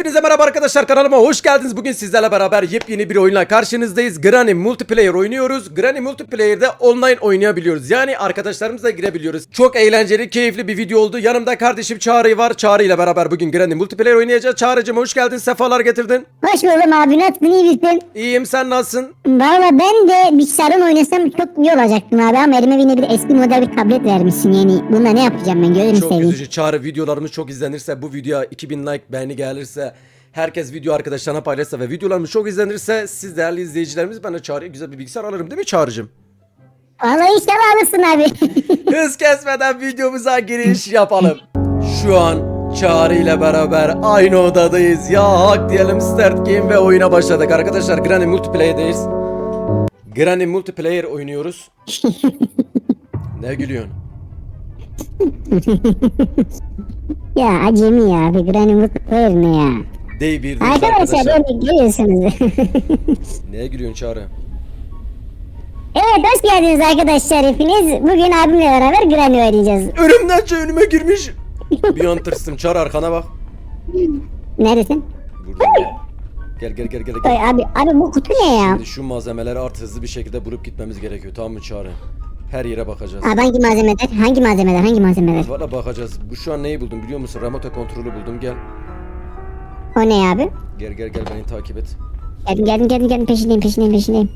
Hepinize merhaba arkadaşlar kanalıma hoş geldiniz. Bugün sizlerle beraber yepyeni bir oyunla karşınızdayız. Granny Multiplayer oynuyoruz. Granny Multiplayer'de online oynayabiliyoruz. Yani arkadaşlarımızla girebiliyoruz. Çok eğlenceli, keyifli bir video oldu. Yanımda kardeşim Çağrı var. Çağrı ile beraber bugün Granny Multiplayer oynayacağız. Çağrı'cım hoş geldin. Sefalar getirdin. Hoş buldum abi nasılsın iyi misin? İyiyim sen nasılsın? Valla ben de bilgisayarın oynasam çok iyi olacaktım abi ama elime yine bir eski model bir tablet vermişsin yani bunda ne yapacağım ben gözünü Çok seveyim. üzücü. Çağrı videolarımız çok izlenirse, bu videoya 2000 like beğeni gelirse, herkes video arkadaşlarına paylaşsa ve videolarımız çok izlenirse siz değerli izleyicilerimiz ben de Çağrı'ya güzel bir bilgisayar alırım değil mi Çağrı'cım? Valla inşallah alırsın abi. Hız kesmeden videomuza giriş yapalım. Şu an Çağrı ile beraber aynı odadayız. Ya hak diyelim start game ve oyuna başladık. Arkadaşlar Granny Multiplayer'deyiz. Granny Multiplayer oynuyoruz. ne gülüyorsun? ya acemi ya bir Granny Multiplayer ne ya? Dey bir Arkadaşlar arkadaşlar. böyle görüyorsunuz. Neye gülüyorsun Çağrı? evet hoş geldiniz arkadaşlar hepiniz. Bugün abimle beraber Granny oynayacağız. Örümden önüme girmiş. Bir an tırstım. Çağrı arkana bak. Neredesin? Burada. Gel gel gel gel. Oy, gel. abi, abi bu kutu ne ya? Şimdi şu malzemeleri artık hızlı bir şekilde bulup gitmemiz gerekiyor. Tamam mı Çağrı? Her yere bakacağız. Abi hangi malzemeler? Hangi malzemeler? Hangi malzemeler? Valla bakacağız. Bu şu an neyi buldum biliyor musun? Remote kontrolü buldum. Gel. O ne abi? Gel gel gel beni takip et. Geldim geldim geldim geldim peşindeyim peşindeyim peşindeyim.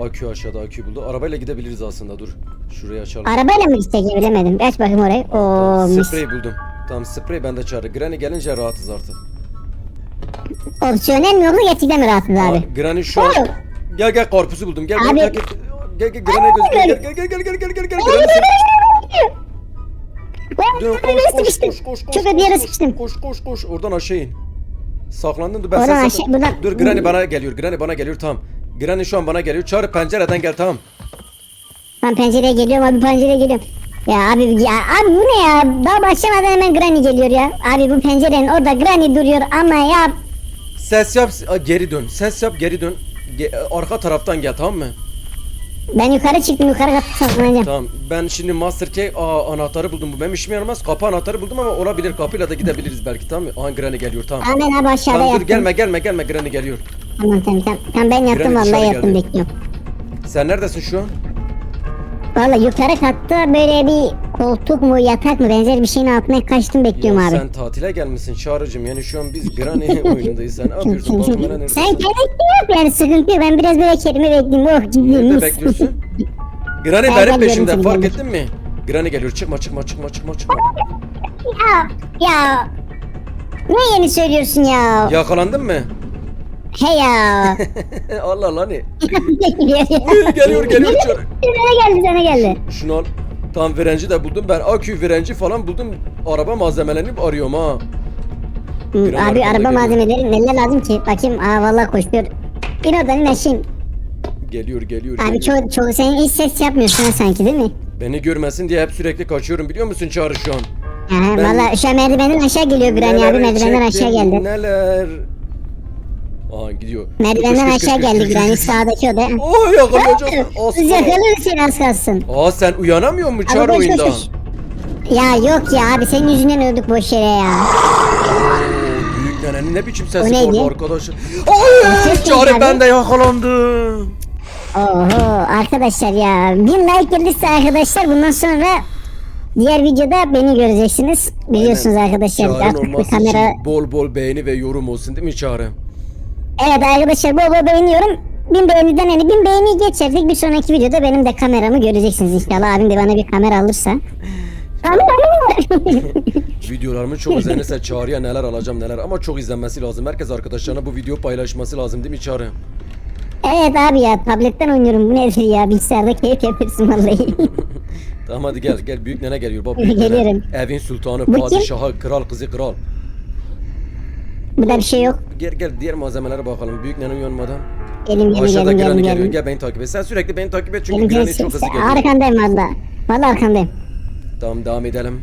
Akü aşağıda akü buldu. Arabayla gidebiliriz aslında dur. Şurayı açalım. Arabayla mı ya, bilemedim. Aç bakayım orayı. Oo mis. sprey buldum. Tamam sprey bende çağrı. Granny gelince rahatız artık. Opsiyonel mi yoksa gerçekten mi rahatsız Aa, abi? Granny şu an... Gel gel karpuzu buldum. Gel Abi. gel gel. Gel Gel gel granaya gözüküyor. Gel gel gel gel gel gel gel. Lan Dur, ben koş, nereye koş, koş, sıkıştım? koş, koş, Çöpe bir koş. Koş koş oradan aşağı in. Saklandın dur ben Oradan sana- Dur Granny bana geliyor Granny bana geliyor tamam. Granny şu an bana geliyor çağır pencereden gel tamam. Lan pencereye geliyorum abi pencereye geliyorum. Ya abi ya abi bu ne ya? Daha başlamadan hemen Granny geliyor ya. Abi bu pencerenin orada Granny duruyor ama ya Ses yap geri dön ses yap geri dön. Ge- arka taraftan gel tamam mı? Ben yukarı çıktım yukarı katı saklanacağım. Tamam. Ben şimdi Master Key aa, anahtarı buldum. Bu benim işime yaramaz. Kapı anahtarı buldum ama olabilir. Kapıyla da gidebiliriz belki tamam mı? Aha Granny geliyor tamam. Ben abi aşağıda Tamam dur yattım. gelme gelme gelme Granny geliyor. Tamam tamam tamam. Tamam ben yattım Granny dışarı vallahi yattım geldi. bekliyorum. Sen neredesin şu an? Vallahi yukarı katta böyle bir koltuk mu yatak mı benzer bir şeyin altına kaçtım bekliyorum Ya abi. sen tatile gelmişsin Çağrı'cım. Yani şu an biz Granny oyunundayız. Sen ne yapıyorsun? Bakın bana Sen kendin yok yani sıkıntı yok. Ben biraz böyle kelime bekleyeyim. Oh ciddi Nerede bekliyorsun? Granny Ben- benim ben peşimde fark ettin mi? Granny geliyor çıkma çıkma çıkma çıkma çıkma. Ya ya. Ne yeni söylüyorsun ya? Yakalandın mı? He ya. Allah Allah ne? geliyor geliyor geliyor. Sana geldi sana geldi. Şunu al. Tam frenci de buldum ben akü frenci falan buldum. Araba malzemelerini arıyorum ha. Hı, Bir abi araba geliyor. malzemeleri neler lazım ki? Bakayım aa vallahi koşuyor. Bir oradan in. Geliyor geliyor Abi geliyor. çok çok sen hiç ses yapmıyorsun ha sanki değil mi? Beni görmesin diye hep sürekli kaçıyorum biliyor musun Çağrı şu an? Ha, Ben- Valla şu an merdivenden aşağı geliyor Granny Neler abi çektim, aşağı geldi. Neler? Aa gidiyor. Merdivenden aşağı geldi kış. sağdaki oda. Aa yakalayacağız. Biz Aslan. yakalıyoruz seni az kalsın. Aa sen uyanamıyor musun koş, oyunda? koş. Ya yok ya abi senin yüzünden öldük boş yere ya. Büyük nenenin ne biçim sesi O neydi? vardı arkadaşlar. O Ay ses Çağrı neydi ben abi? de yakalandım. Oho arkadaşlar ya. Bin like gelirse arkadaşlar bundan sonra diğer videoda beni göreceksiniz. Biliyorsunuz arkadaşlar Çağrı'nın artık olması kamera. için bol bol beğeni ve yorum olsun değil mi Çağrı? Evet arkadaşlar bol bol beğeniyorum. Bin beğeniden hani bin beğeni geçerdik. Bir sonraki videoda benim de kameramı göreceksiniz inşallah. Abim de bana bir kamera alırsa. Videolarımı çok izlenirse Çağrı'ya neler alacağım neler ama çok izlenmesi lazım. Herkes arkadaşlarına bu videoyu paylaşması lazım değil mi Çağrı? Evet abi ya tabletten oynuyorum bu nedir ya bilgisayarda keyif yapıyorsun vallahi. Tamam hadi gel gel büyük nene geliyor bak büyük nene. Geliyorum. Evin sultanı, Bu kim? padişahı, kral kızı kral. Burada bir şey yok. Gel gel diğer malzemelere bakalım. Büyük nene uyanmadan. Gelin gelin Aşağıda gelin gelin geliyor. gelin. Gel beni takip et. Sen sürekli beni takip et çünkü Gelin Granny gelin. çok hızlı geliyor. Arkandayım valla. Valla arkandayım. Tamam devam edelim.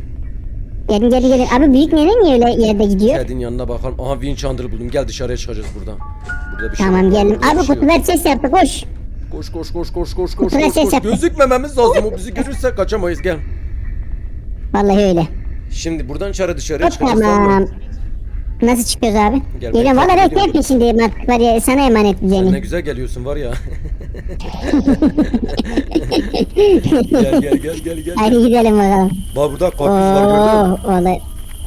Gelin gelin gelin. Abi büyük nene niye öyle yerde gidiyor? Ted'in yanına bakalım. Aha Winch Chandler buldum. Gel dışarıya çıkacağız buradan. Burada bir şey Tamam yok. geldim. Burada bir Abi şey yok. kutular ses yaptı koş. Koş koş koş koş koş koş Kutular koş. ses koş. yaptı. Gözükmememiz lazım. O bizi görürse kaçamayız gel. Vallahi öyle. Şimdi buradan dışarı dışarıya Hop çıkacağız. tamam. Nasıl çıkıyoruz abi? Gel, Geliyorum ben valla takip ben ediyorum. peşindeyim artık var ya sana emanet Sen ne düzeni. güzel geliyorsun var ya. gel gel gel gel gel. Hadi gidelim bakalım. Bak burada karpuz var gördün mü? Oo.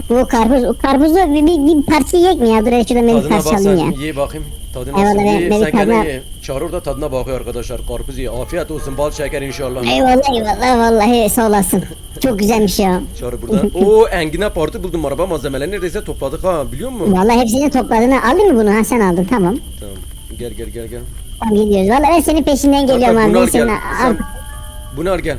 Bu karpuz, karpuzu bir, bir, bir parça yiyecek mi ya? Dur şuradan beni Tadına parça alayım ya. ye bakayım. Tadı Eyvallah, nasıl? ben- Ye ben sen kendin tadına- ye. Çağrı orada tadına bakıyor arkadaşlar. Karpuz ye. Afiyet olsun bal şeker inşallah. Eyvallah eyvallah vallahi sağ olasın. Çok güzelmiş ya. Çağrı burada. Oo engine parti buldum araba malzemeleri neredeyse topladık ha biliyor musun? Vallahi hepsini topladın. Aldın mı bunu? Ha sen aldın tamam. Tamam. Gel gel gel gel. Tamam gidiyoruz. Vallahi ben senin peşinden geliyorum abi. Ben senin gel. al, Sen bunu al gel.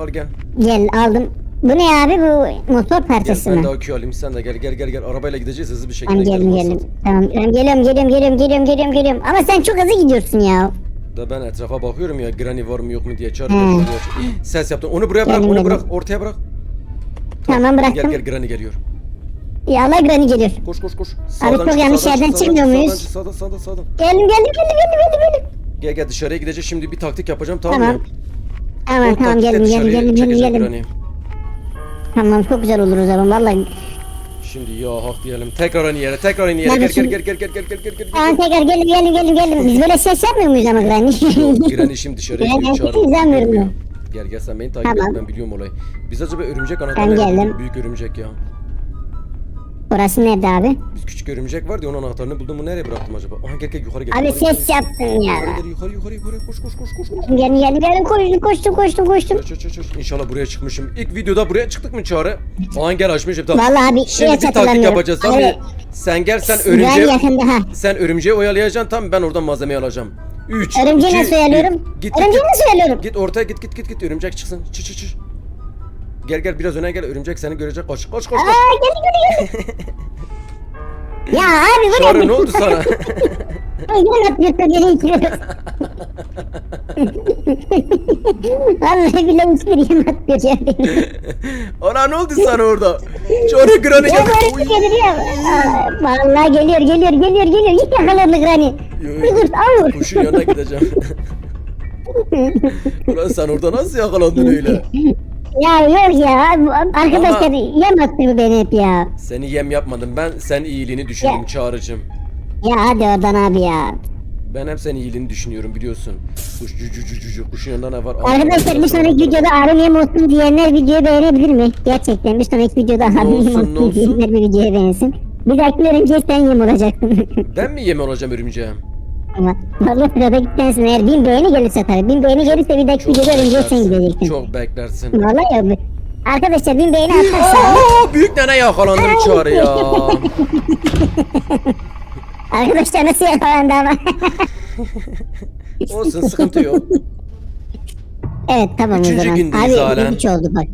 Al gel. gel aldım. Bu ne abi bu motor Gel parçası ben mı? de akü alayım sen de gel gel gel gel arabayla gideceğiz hızlı bir şekilde Tamam gidelim geldim. Tamam ben geliyorum geliyorum geliyorum geliyorum geliyorum geliyorum. Ama sen çok hızlı gidiyorsun ya. Da ben etrafa bakıyorum ya Granny var mı yok mu diye çağır. Hmm. gel, gel. Ses yaptın. Onu buraya bırak, Geldim, onu bırak, ortaya bırak. Tamam Gel bıraktım. gel Granny geliyor. Ya Allah güveni geliyor. Koş koş koş. çok yanlış sağdan yerden çık, çıkmıyor sağdan muyuz? çık, Sağdan sağdan sağdan. Geldim geldim geldim geldim geldim geldim. Gel gel dışarıya gideceğiz şimdi bir taktik yapacağım tamam, Tamam. mı? Tamam tamam taktikle geldim geldim geldim geldim geldim. Tamam çok güzel olur o zaman vallahi. Şimdi ya hak diyelim. Tekrar aynı yere, tekrar aynı yere. Ben Gel gel şimdi- gel gel gel gel gel gel gel. Tamam tekrar geldim geldim geldim geldim. Biz böyle ses yapmıyor muyuz ama Granny? Granny şimdi dışarıya Granny gidiyor sesi çağırıyor. izlemiyorum ben. Gel gel sen beni takip Tamam. et ben biliyorum olayı. Biz acaba örümcek Ben anahtarı nerede? geldim. Büyük örümcek ya. Orası nerede abi? Biz küçük örümcek vardı onun anahtarını buldum mu nereye bıraktım acaba? Aha gel gel yukarı gel. Abi yukarı, ses yukarı. yaptın ya. Yukarı gel yukarı yukarı yukarı koş koş koş koş koş. Geldim geldim geldim koştum koştum koştum koştum. Aç aç aç. İnşallah buraya çıkmışım. İlk videoda buraya çıktık mı Çağrı? Aha gel açmışım tamam. Vallahi abi Şimdi bir taktik yapacağız mı? Abi, Sen gel sen örümceği sen örümceği oyalayacaksın tamam ben oradan malzemeyi alacağım. 3 Örümceği nasıl oyalıyorum? Örümceği nasıl oyalıyorum? Git ortaya git git git git örümcek çıksın. Çı çı çı. Gel gel biraz öne gel örümcek seni görecek koş koş koş koş. Aa geldi geldi geldi. ya abi bu Çağrı ne oldu sana? Yine atlıyorsa geri itiyoruz. Vallahi billahi hiçbir yem atmıyor ya. Ana ne oldu sana orada? Çağrı Granny Ya geldi. bir geliyor. Aa, Vallahi geliyor geliyor geliyor geliyor. Hiç yakalandı Granny. Bir dur al. Kuşun yanına gideceğim. Ulan sen orada nasıl yakalandın öyle? Ya yok ya. Arkadaşlar yem attı bu beni hep ya. Seni yem yapmadım. Ben sen iyiliğini düşündüm Ya. Çağrı'cım. Ya hadi oradan abi ya. Ben hep senin iyiliğini düşünüyorum biliyorsun. Kuş cücü cücü cücü kuşun yanında ne var? Arkadaşlar bir sonraki videoda Arın yem olsun diyenler videoyu beğenebilir mi? Gerçekten bir sonraki videoda Arın yem olsun, diyenler bir videoya beğensin. Bir dahaki örümceğe sen yem olacaksın. Ben mi yem olacağım örümceğe? Ama vallahi sırada gitsensin eğer beğeni gelirse tabii. Bin beğeni gelirse bir Çok videoda örümceğe sen gideceksin. Çok beklersin. Vallahi ya. Arkadaşlar bin beğeni atarsa Aa, büyük nene yakalandım Çağrı ya. Arkadaşlar nasıl yakalandı ama. Olsun sıkıntı yok. evet tamam Üçüncü o zaman. gündeyiz Abi halen. üç oldu bak.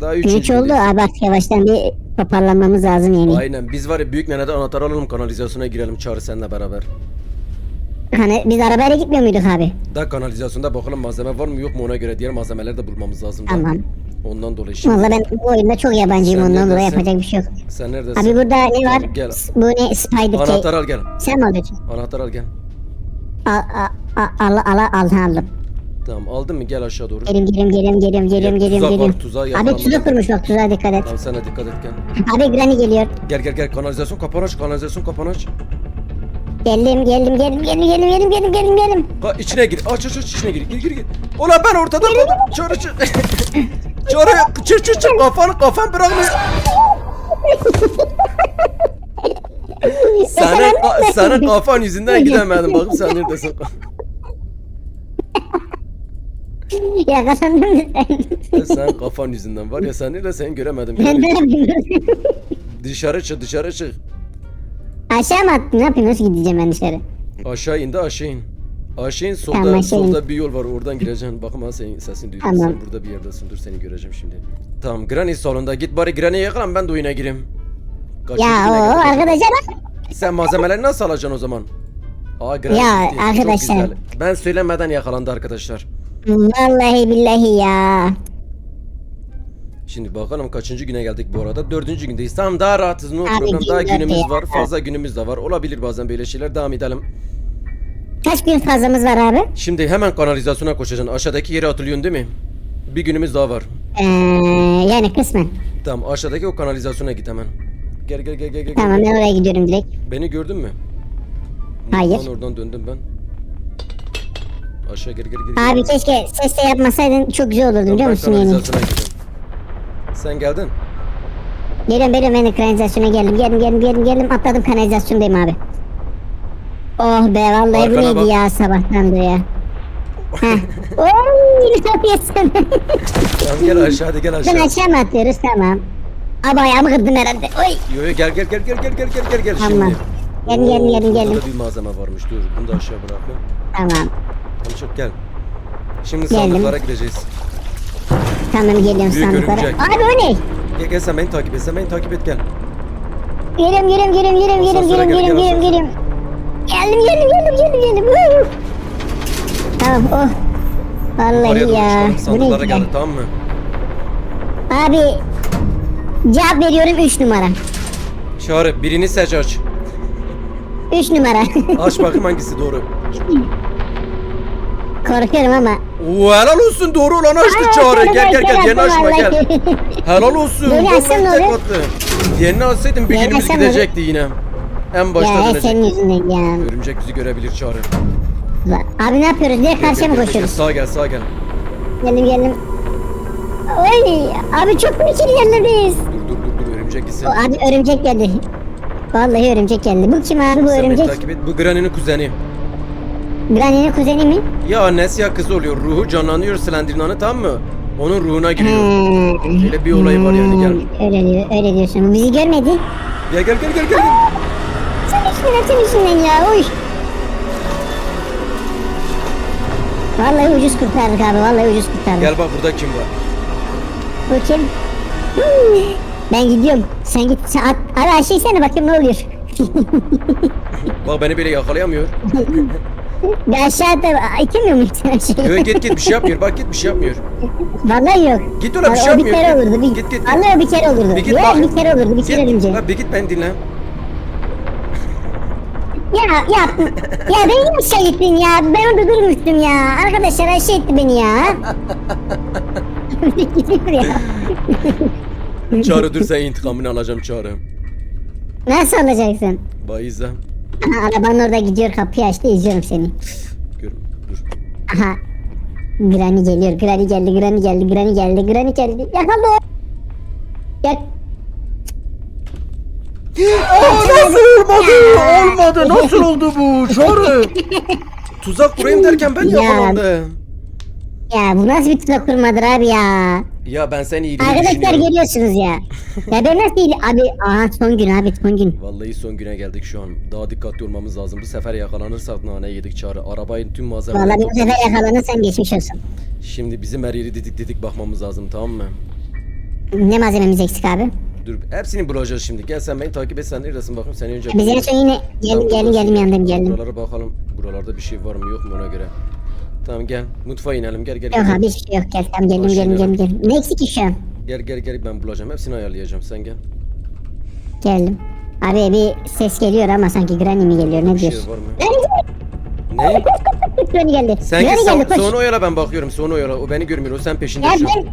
Daha Üç üçüncü oldu gündeyiz. abi artık yavaştan bir toparlanmamız lazım yeni. Aynen biz var ya büyük neneden anahtar alalım kanalizasyona girelim Çağrı seninle beraber. Hani biz arabayla gitmiyor muyduk abi? Da kanalizasyonda bakalım malzeme var mı yok mu ona göre diğer malzemeleri de bulmamız lazım. da. Tamam. Ondan dolayı şimdi. Valla ben bu oyunda çok yabancıyım Sen ondan dolayı neredesin? yapacak bir şey yok. Sen neredesin? Abi burada ne var? Gel. Bu ne? Spider Anahtar Cake. al gel. Sen mi alıyorsun? Anahtar al gel. Al al al al al al aldım. Tamam aldın mı gel aşağı doğru. Geliyorum geliyorum geliyorum Ya, geliyorum tuzak var, geliyorum. tuzağa Abi yakalanma. tuzak kurmuş bak tuzağa dikkat et. Tamam sen de dikkat et gel. Abi Granny geliyor. Gel gel gel kanalizasyon kapanı aç kanalizasyon kapanı aç. Geldim geldim geldim geldim geldim geldim geldim geldim geldim. Ha, içine gir aç aç aç içine gir gir gir gir. Ulan ben ortada kaldım. Çarı çır. Çarı çır çır çır kafanı kafan bırakmıyor. Senin, ka- senin kafan yüzünden gidemedim bakın sen neredesin. Ya kazandım sen. sen kafan yüzünden var ya sen nerede seni göremedim. Ben de. Dışarı çık dışarı çık. Aşağı mı attın? Ne yapayım? Nasıl gideceğim ben dışarı? Aşağı in de aşağı in. Aşağı in solda, Tamam, aşağı in. solda bir yol var oradan gireceksin. Bakın ha senin sesini duydum. Tamam. Sen burada bir yerdesin dur seni göreceğim şimdi. Tamam Granny salonda git bari Granny'e yakalan ben de oyuna gireyim. Kaçıncı Ya güne o arkadaşlar bak. Sen malzemeleri nasıl alacaksın o zaman? Aa Granny Ya, gitti. Çok arkadaşlar. güzel. Ben söylemeden yakalandı arkadaşlar. Vallahi billahi ya. Şimdi bakalım kaçıncı güne geldik bu arada. Dördüncü gündeyiz. Tamam daha rahatız. No Abi, problem. Daha gün dört günümüz ya. var. Fazla günümüz de var. Olabilir bazen böyle şeyler. Devam edelim. Kaç gün fazlamız var abi? Şimdi hemen kanalizasyona koşacaksın. Aşağıdaki yere atılıyorsun değil mi? Bir günümüz daha var. Ee, yani kısmen. Tamam aşağıdaki o kanalizasyona git hemen. Gel Gel gel gel gel. Tamam ben oraya gidiyorum direkt. Beni gördün mü? Hayır. Oradan oradan döndüm ben. Aşağı geri geri geri. Abi keşke ses de yapmasaydın çok güzel olurdu biliyor musun yeni? kanalizasyona gidiyorum. Sen geldin. Geliyorum geliyorum ben de kanalizasyona geldim. Geldim geldim geldim geldim atladım kanalizasyondayım abi. Oh be vallahi bu neydi bak. ya sabahtan beri ya. Heh. Oy ne yapıyorsun? Tamam gel aşağı hadi gel Ben aşağı. aşağı mı atlıyoruz tamam. Abi ayağımı kırdım herhalde. Oy. Yo yo gel gel gel gel gel gel gel gel gel Tamam. şimdi. Geldim, geldim, Oo, geldim, burada da bir malzeme varmış. Dur bunu da aşağı bırakın. Tamam. Tamam çok gel. Şimdi Geldim. sandıklara gideceğiz. Tamam geliyorum Büyük sandıklara. örümcek. Abi o ne? Gel gel sen beni takip et. Sen beni takip et gel. Geliyorum geliyorum geliyorum geliyorum geliyorum Asansöre geliyorum gel, gel, geliyorum geliyorum. Geldim geldim geldim geldim geldim. Woo! Tamam oh. Oraya Vallahi doğru ya. çıkalım. Bu Sandıklara ne geldik güzel. tamam mı? Abi cevap veriyorum 3 numara. Çağrı birini seç aç. 3 numara. Aç bakayım hangisi doğru. Korkuyorum ama. Oo, helal olsun doğru olan açtı Çağrı. şöyle Gel gel gel yeni açma gel. Helal olsun. Yeni açsam ne olur? Yeni açsaydın bir günümüz açsam ne olur? gidecekti yine. En başta ya dönecek. senin yüzünden ya. Örümcek bizi görebilir Çağrı. Abi ne yapıyoruz? Gel, karşıya mı koşuyoruz? Sağa gel sağa gel. Geldim geldim. Oy abi çok büyük yerlerdeyiz. Dur dur dur dur örümcek gitsin. O, abi örümcek geldi. Vallahi örümcek geldi. Bu kim abi bu Sen beni örümcek? takip et. Bu Granny'nin kuzeni. Granny'nin kuzeni mi? Ya annesi ya kızı oluyor. Ruhu canlanıyor Slenderman'ı tamam mı? Onun ruhuna giriyor. Hmm. Öyle bir olay var yani, gel. Öyle diyor, öyle diyorsun. Bu bizi görmedi. Gel gel gel gel gel. Sen işinden sen işinden ya. Uy. Vallahi ucuz kurtardık abi. Vallahi ucuz kurtardık. Gel bak burada kim var? Bu kim? Hmm. Ben gidiyorum. Sen git. Sen at. Abi aşağı insene bakayım ne oluyor. Bak beni böyle yakalayamıyor. Bir aşağıda itemiyor mu sen aşağıya? Yok git git bir şey yapmıyor. Bak git bir şey yapmıyor. Vallahi yok. Git ona, bir şey o bir yapmıyor. kere olurdu. Bir, git, git, git. Vallahi bir kere olurdu. Bir git bak. bir kere olurdu. Bir kere önce. Lan bir git beni dinle. Ya ya ya beni niye aşağı gittin ya? Ben orada durmuştum ya. Arkadaşlar aşağı etti beni ya. Ya. Çağrı dur sen intikamını alacağım Çağrı. Nasıl alacaksın? Bak arabanın orada gidiyor kapıyı açtı izliyorum seni. Gör. Dur. Aha. Granny geliyor. Granny geldi. Granny geldi. Granny geldi. Granny geldi. Yakaladı o. Gel. nasıl olmadı? Olmadı. Nasıl oldu bu? Çağrı. Tuzak kurayım derken ben Ya. yakalandım. Ya bu nasıl bir tuzak kurmadır abi ya. Ya ben seni iyiliğini Arkadaşlar düşünüyorum. görüyorsunuz ya. ya ben nasıl değil abi. Aha son gün abi son gün. Vallahi son güne geldik şu an. Daha dikkatli olmamız lazım. Bu sefer yakalanırsak nane yedik Çağrı. Arabayın tüm Vallahi malzemelerini bir sefer yakalanırsan geçmiş olsun. Şimdi bizim her yeri didik didik bakmamız lazım tamam mı? Ne malzememiz eksik abi? Dur hepsini bulacağız şimdi. Gel sen beni takip et sen neredesin bakayım seni önce. Biz en son yine geldim geldim geldim yandım geldim. Buralara bakalım. Buralarda bir şey var mı yok mu ona göre. Tamam gel mutfağa inelim gel gel. Yok gel. abi hiçbir şey yok gel tamam geldim Hoş geldim geldim geldim. Ne eksik şu an? Gel gel gel ben bulacağım. Hepsini ayarlayacağım sen gel. Geldim. Abi bir ses geliyor ama sanki Granny mi geliyor ne Bir şey diyorsun? var mı? Granny Ne? Granny geldi. Sen Granny geldi son, koş. sonra oyala ben bakıyorum. Sonra oyala. O beni görmüyor. O sen peşinde Ya şu an. ben...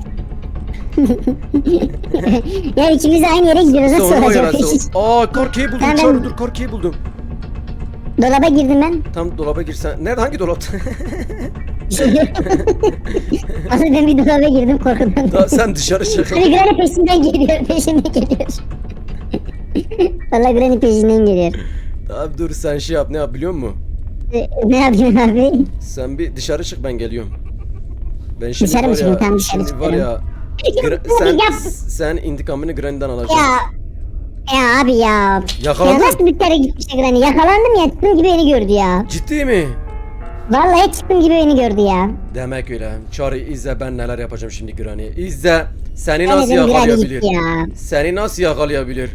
ya ikimiz de aynı yere gidiyoruz nasıl Sonra olacak? Aa korkeyi buldum. Ben- Çağrı ben- dur korkeyi buldum. Dolaba girdim ben. Tam dolaba girsen. Nerede hangi dolapta? Aslında ben bir dolaba girdim korkudan. Daha sen dışarı çık. Hani Granny peşinden geliyor, peşinden geliyor. Vallahi Granny peşinden geliyor. Abi dur sen şey yap ne yap biliyor musun? Ee, ne yapayım abi? Sen bir dışarı çık ben geliyorum. Ben şimdi Dışarı mı var çıkayım? ya, Tamam, dışarı şimdi var ya, çıkıyorum. gra- sen, sen intikamını Granny'den alacaksın. Ya ya abi ya. Yakalandın? Ya nasıl bir kere gitmişti Granny? Yakalandım ya çıktım gibi beni gördü ya. Ciddi mi? Vallahi çıktım gibi beni gördü ya. Demek öyle. Çağrı izle ben neler yapacağım şimdi Granny. İzle. Seni Ben nasıl yakalayabilir? ya. Seni nasıl yakalayabilir?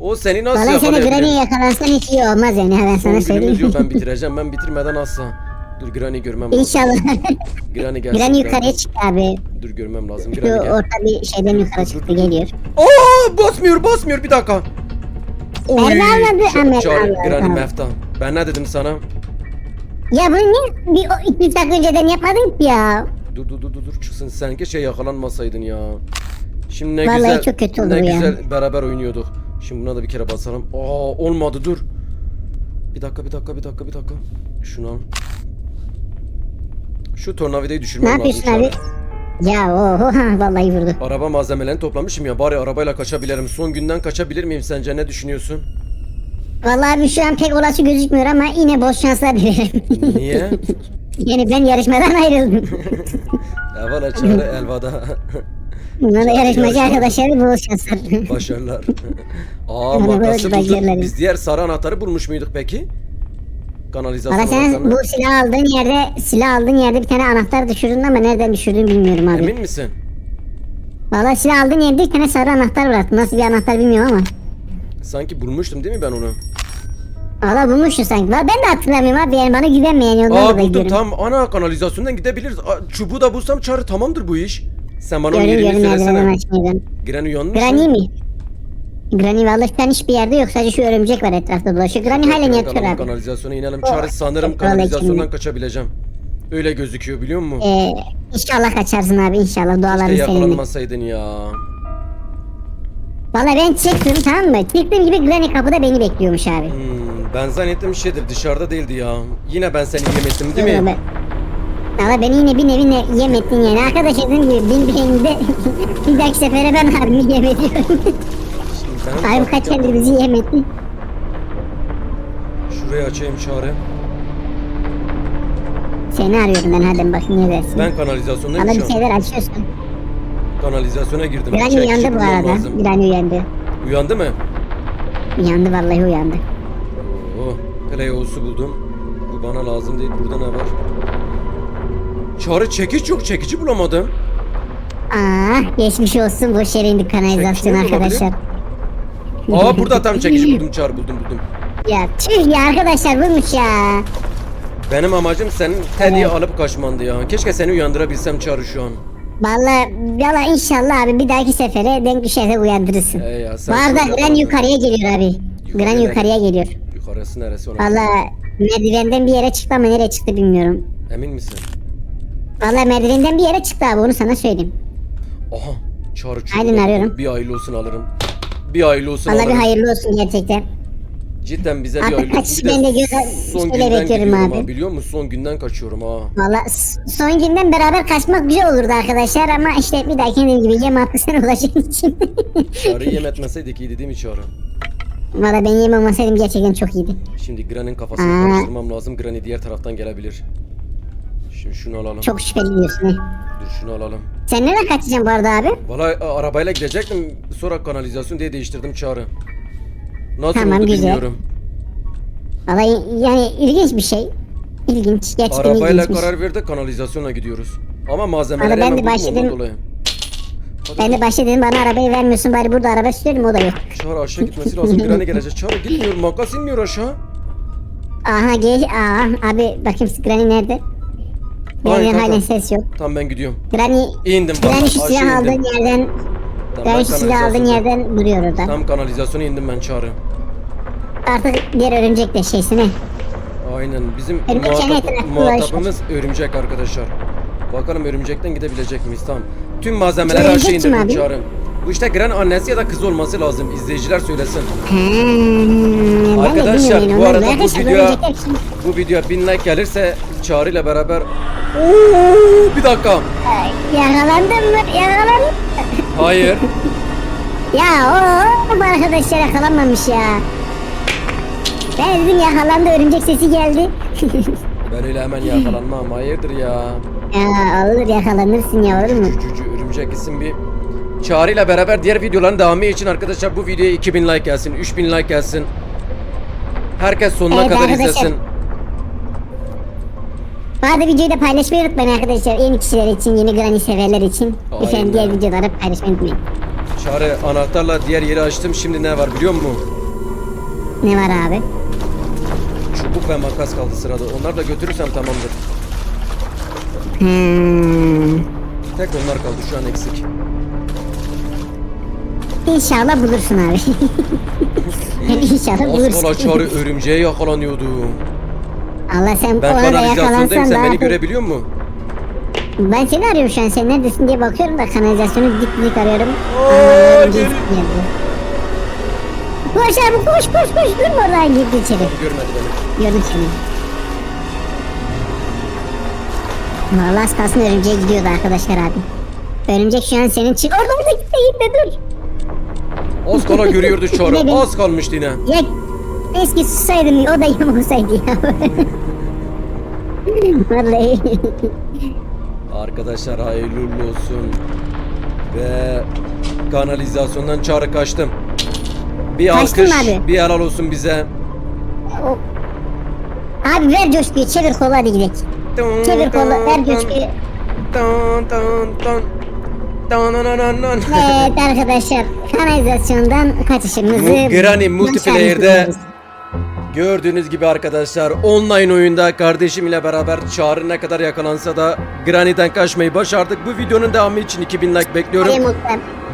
O seni nasıl Valla seni Granny yakalayabilir? yakalansan hiç iyi olmaz yani ben sana söyleyeyim. ben bitireceğim. Ben bitirmeden asla. Dur Granny görmem lazım. İnşallah. Granny gelsin. Granny yukarıya çıktı abi. Dur görmem lazım. Şu Granny gel. orta bir şeyden yukarı çıktı geliyor. Aa basmıyor basmıyor bir dakika. Mermi almadı, Ç- ha, mermi Çağrı, almadı, Granny mefta. Ben ne dedim sana? Ya bunu niye bir iki dakika önceden yapmadın ki ya? Dur dur dur dur çıksın sen keşke yakalanmasaydın ya. Şimdi ne Vallahi güzel çok kötü ne ya. güzel beraber oynuyorduk. Şimdi buna da bir kere basalım. Aa olmadı dur. Bir dakika bir dakika bir dakika bir dakika. Şunu al. Şu tornavidayı Ne düşürmem lazım. yapıyorsun Çağrı. abi? Ya oho vallahi vurdu. Araba malzemelerini toplamışım ya bari arabayla kaçabilirim. Son günden kaçabilir miyim sence ne düşünüyorsun? Vallahi abi şu an pek olası gözükmüyor ama yine boş şanslar dilerim. Niye? yani ben yarışmadan ayrıldım. Evvela çare elvada. Buna da yarışmacı yarışma. arkadaşlar bol şanslar. Başarılar. Aa makası bulduk. Biz diğer sarı anahtarı bulmuş muyduk peki? Kanalizasyon Valla sen bu silah aldığın yerde silah aldığın yerde bir tane anahtar düşürdün ama nereden düşürdüğünü bilmiyorum abi. Emin misin? Valla silah aldığın yerde bir tane sarı anahtar bıraktın. Nasıl bir anahtar bilmiyorum ama. Sanki bulmuştum değil mi ben onu? Valla bulmuşsun sanki. Valla ben de hatırlamıyorum abi yani bana güvenmeyen yoldan Aa dolayı buldum diyorum. tam ana kanalizasyondan gidebiliriz. Aa, çubuğu da bulsam çağrı tamamdır bu iş. Sen bana onun Görün yerini görün nereden söylesene. Giren uyanmış Granny mı? mi? Granny valla şu an hiçbir yerde yok. Sadece şu örümcek var etrafta dolaşıyor. Granny halen yatıyor abi. Kanalizasyona inelim. Çağrı sanırım kanalizasyondan kaçabileceğim. Öyle gözüküyor biliyor musun? Ee, inşallah kaçarsın abi inşallah İşte dualarım seninle. yakalanmasaydın ya. Valla ben çıktım tamam mı? Çıktığım gibi Granny kapıda beni bekliyormuş abi. Hmm, ben zannettim şeydir dışarıda değildi ya. Yine ben seni yemettim değil mi? Valla beni yine bir nevi ne- yem ettin yani. Arkadaşlar dediğim gibi bin beyninde bir dahaki sefere ben abimi yem ediyorum. Abi kaç eldir bizi yem etti. Şurayı açayım Çağrı. Seni arıyorum ben hadi bakayım ne dersin. Ben kanalizasyondayım şu bir an. şeyler açıyorsun. Kanalizasyona girdim. Granny Çek, uyandı bu arada. lazım. Granny uyandı. Uyandı mı? Uyandı vallahi uyandı. Oh, play olsu buldum. Bu bana lazım değil. Burada ne var? Çağrı çekiç yok. Çekici bulamadım. Aa geçmiş olsun boş yere indik kanalizasyon Çekmiş mi arkadaşlar. Aa burada tam çekici buldum Çağrı buldum buldum. Ya tüh ya arkadaşlar bulmuş ya. Benim amacım senin Teddy'yi alıp kaçmandı ya. Keşke seni uyandırabilsem Çağrı şu an. Vallahi valla inşallah abi bir dahaki sefere denk düşerse uyandırırsın. Ee ya, Bu sen arada çok Granny yapamadın. yukarıya geliyor abi. Yukarıya Granny ne? yukarıya geliyor. Yukarısı neresi ona? Valla merdivenden bir yere çıktı ama nereye çıktı bilmiyorum. Emin misin? Valla merdivenden bir yere çıktı abi onu sana söyleyeyim. Aha. Çağrı çubuğu Aynen arıyorum. Bir hayırlı olsun alırım. Bir hayırlı olsun Valla bir hayırlı olsun gerçekten. Cidden bize bir hayırlı olsun. kaçış Bir de ben de göz- son şöyle günden bekliyorum gidiyorum abi. ha. Biliyor musun? Son günden kaçıyorum ha. Valla s- son günden beraber kaçmak güzel olurdu arkadaşlar ama işte bir dahaki dediğim gibi yem hakkı sen ulaşın için. Çağrı'yı yem etmeseydik iyiydi değil mi Çağrı? Valla ben yem olmasaydım gerçekten çok iyiydi. Şimdi Granny'nin kafasını Aa. karıştırmam lazım. Granny diğer taraftan gelebilir. Şimdi şunu alalım. Çok şüpheli diyorsun. Dur şunu alalım. Sen nereden kaçacaksın bu arada abi? Vallahi a- arabayla gidecektim. Sonra kanalizasyon diye değiştirdim Çağrı. Nasıl Tamam, oldu güzel. bilmiyorum. Valla yani ilginç bir şey. İlginç. Gerçekten Arabayla ilginçmiş. karar verdik kanalizasyona gidiyoruz. Ama malzemeleri Valla ben hemen de buldum başladım. dolayı. Hadi Ben de başta dedim bana arabayı vermiyorsun bari burada araba sürelim o da yok. Çağrı aşağı gitmesi lazım. Granny gelecek. Çağrı gitmiyor. Makas inmiyor aşağı. Aha gel. Aa abi bakayım Granny nerede? Granny'den kanka. halen ses yok. Tamam ben gidiyorum. Granny İndim bak. Granny şu silah aldığın yerden Tamam, Granny şu silah aldığın yerden duruyor orada. Tam kanalizasyona indim ben Çağrı. Artık diğer örümcek de şeysine. Aynen. Bizim Örümcek muhatap- muhatabımız örümcek arkadaşlar. Bakalım örümcekten gidebilecek miyiz? Tamam. Tüm malzemeleri Örümcek aşağı kim indirdim abi? Çağrı. Bu işte Gran annesi ya da kızı olması lazım. İzleyiciler söylesin. Hmm, Arkadaşlar, bu arada bu Arkadaşlar, video- örümcekler kim? Bu video 1000 like gelirse Çağrı ile beraber Oo, bir dakika. Ay, Yakalandın mı? Yakalandın. Hayır. Ya o bu arkadaşlar yakalanmamış ya. Ben dedim yakalandı örümcek sesi geldi. ben öyle hemen yakalanmam. Hayırdır ya. ya olur yakalanırsın ya olur mu? Cücü örümcek isim bir Çağrı ile beraber diğer videoların devamı için arkadaşlar bu videoya 2000 like gelsin, 3000 like gelsin. Herkes sonuna Evet kadar arkadaşlar. izlesin. Bu arada videoyu da paylaşmayı unutmayın arkadaşlar. Yeni kişiler için, yeni Granny severler için. Aynen. Efendim diğer videoları paylaşmayı unutmayın. Çağrı anahtarla diğer yeri açtım. Şimdi ne var biliyor musun? Ne var abi? Çubuk ve makas kaldı sırada. Onları da götürürsem tamamdır. Hmm. Tek onlar kaldı şu an eksik. İnşallah bulursun abi. İnşallah bulursun. kala Çağrı örümceğe yakalanıyordu. Allah sen Ben ona da yakalansan sen beni görebiliyor musun? Ben seni arıyorum şu an. Sen neredesin diye bakıyorum da kanalizasyonu dik dik arıyorum. Aa. Koş abi koş koş koş. Durma oradan girdi içeri. Görmedi beni. Gördüm seni. Vallahi az kalsın örümceğe gidiyordu arkadaşlar abi. Örümcek şu an senin çık. Orada orada gitme gitme dur. Az kala görüyordu be? Az kalmıştı yine. Ya eski sussaydım o da yem olsaydı ya. Vallahi. Arkadaşlar hayırlı uğurlu olsun. Ve kanalizasyondan çağrı kaçtım. Bir Kaçtın alkış, abi? bir helal olsun bize. O- Abi ver coşkuyu çevir kolu hadi gidelim. Çevir kolu ver coşkuyu. Tan tan tan. Evet arkadaşlar kanalizasyondan kaçışımızı Granny multiplayer'de. Gördüğünüz gibi arkadaşlar online oyunda kardeşim ile beraber Çağrı ne kadar yakalansa da Granny'den kaçmayı başardık. Bu videonun devamı için 2000 like bekliyorum.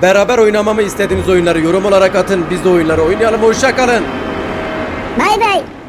Beraber oynamamı istediğiniz oyunları yorum olarak atın. Biz de oyunları oynayalım. Hoşça kalın. Bay bay.